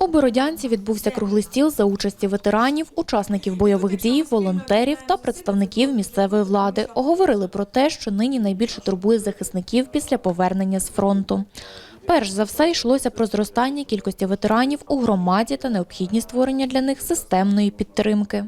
У Бородянці відбувся круглий стіл за участі ветеранів, учасників бойових дій, волонтерів та представників місцевої влади. Оговорили про те, що нині найбільше турбує захисників після повернення з фронту. Перш за все йшлося про зростання кількості ветеранів у громаді та необхідність створення для них системної підтримки.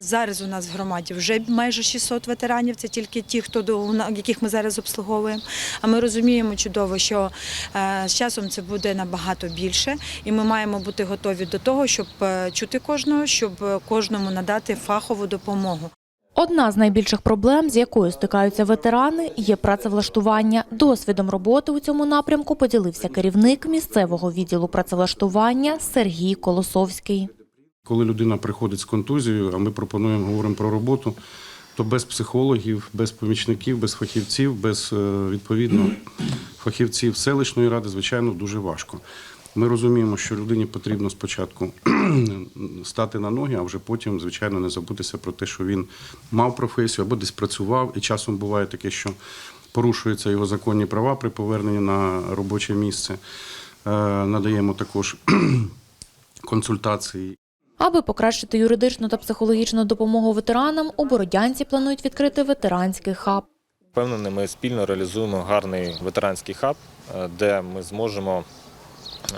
Зараз у нас в громаді вже майже 600 ветеранів. Це тільки ті, хто до яких ми зараз обслуговуємо. А ми розуміємо чудово, що е, з часом це буде набагато більше, і ми маємо бути готові до того, щоб е, чути кожного, щоб е, кожному надати фахову допомогу. Одна з найбільших проблем, з якою стикаються ветерани, є працевлаштування. Досвідом роботи у цьому напрямку поділився керівник місцевого відділу працевлаштування Сергій Колосовський. Коли людина приходить з контузією, а ми пропонуємо, говоримо про роботу, то без психологів, без помічників, без фахівців, без е, відповідно фахівців селищної ради, звичайно, дуже важко. Ми розуміємо, що людині потрібно спочатку стати на ноги, а вже потім, звичайно, не забутися про те, що він мав професію або десь працював. І часом буває таке, що порушуються його законні права при поверненні на робоче місце. Е, Надаємо також консультації. Аби покращити юридичну та психологічну допомогу ветеранам, у Бородянці планують відкрити ветеранський хаб. Впевнений, ми спільно реалізуємо гарний ветеранський хаб, е, де ми зможемо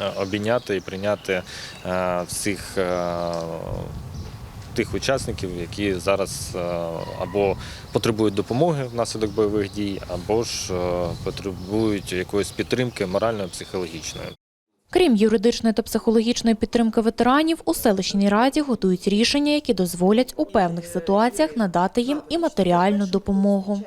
е, обійняти і прийняти е, всіх тих учасників, які зараз або потребують допомоги внаслідок бойових дій, або ж потребують якоїсь підтримки моральної, психологічної. Крім юридичної та психологічної підтримки ветеранів, у селищній раді готують рішення, які дозволять у певних ситуаціях надати їм і матеріальну допомогу.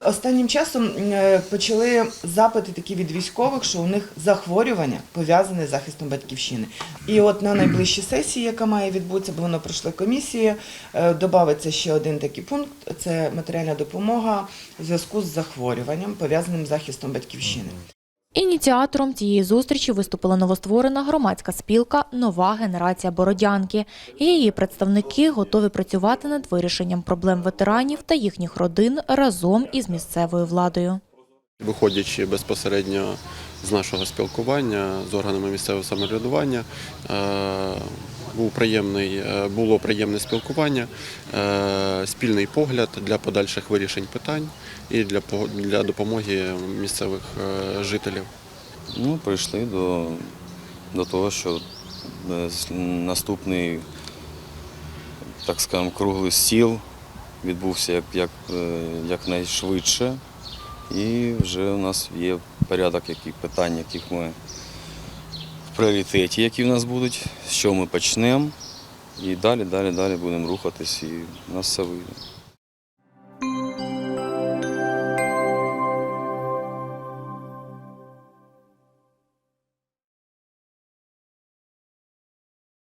Останнім часом е, почали запити такі від військових, що у них захворювання пов'язане з захистом батьківщини. І от на найближчій сесії, яка має відбутися, бо воно пройшли комісії, е, додається ще один такий пункт: це матеріальна допомога в зв'язку з захворюванням, пов'язаним з захистом батьківщини. Ініціатором цієї зустрічі виступила новостворена громадська спілка Нова генерація Бородянки. Її представники готові працювати над вирішенням проблем ветеранів та їхніх родин разом із місцевою владою. Виходячи безпосередньо з нашого спілкування з органами місцевого самоврядування, е, був приємний, е, було приємне спілкування, е, спільний погляд для подальших вирішень питань і для, для допомоги місцевих жителів. Ну, прийшли до, до того, що наступний, так скажемо, круглий стіл відбувся як, як, якнайшвидше. І вже у нас є порядок яких питань, яких ми в пріоритеті, які в нас будуть, чого ми почнемо. І далі, далі, далі будемо рухатись, і у нас все вийде.